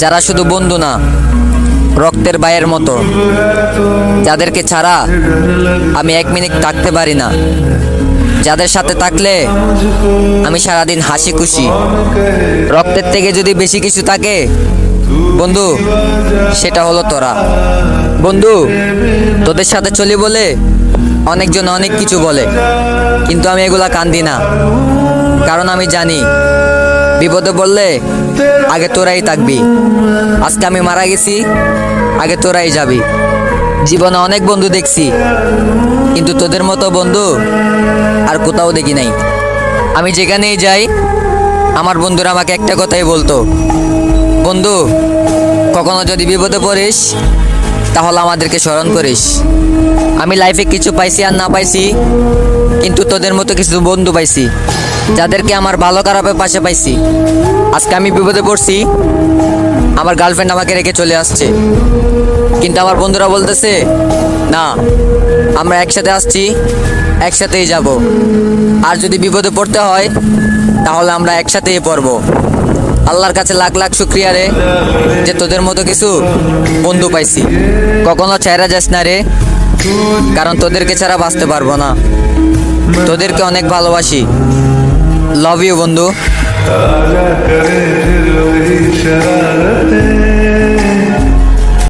যারা শুধু বন্ধু না, রক্তের ভাইয়ের মতো। যাদেরকে ছাড়া আমি এক মিনিট থাকতে পারি না। যাদের সাথে থাকলে আমি সারাদিন হাসি খুশি। রক্তের থেকে যদি বেশি কিছু থাকে, বন্ধু, সেটা হলো তোরা। বন্ধু, তোদের সাথে চলি বলে অনেকজন অনেক কিছু বলে, কিন্তু আমি এগুলা কান্দি না। কারণ আমি জানি বিপদে বললে আগে তোরাই থাকবি। আজকে আমি মারা গেছি, আগে তোরাই যাবি। জীবনে অনেক বন্ধু দেখছি, কিন্তু তোদের মতো বন্ধু আর কোথাও দেখি নাই। আমি যেখানেই যাই, আমার বন্ধুরা আমাকে একটা কথাই বলতো, বন্ধু, কখনো যদি বিপদে পড়িস, তাহলে আমাদেরকে স্মরণ করিস। আমি লাইফে কিছু পাইছি আর না পাইছি, কিন্তু তোদের মতো কিছু বন্ধু পাইছি। যাদেরকে আমার ভালো খারাপের পাশে পাইছি। আজকে আমি বিপদে পড়ছি। আমার গার্লফ্রেন্ড আমাকে রেখে চলে আসছে। কিন্তু আমার বন্ধুরা বলতেছে, না, আমরা একসাথে আসছি, একসাথেই যাব। আর যদি বিপদে পড়তে হয়, তাহলে আমরা একসাথেই পড়ব। আল্লাহর কাছে লাখ লাখ শুক্রিয়া রে, যে তোদের মতো কিছু বন্ধু পাইছি। কখনো ছেড়া যাস না রে, কারণ তোদেরকে ছাড়া বাঁচতে পারব না। তোদেরকে অনেক ভালোবাসি। লাভ ইউ বন্ধু।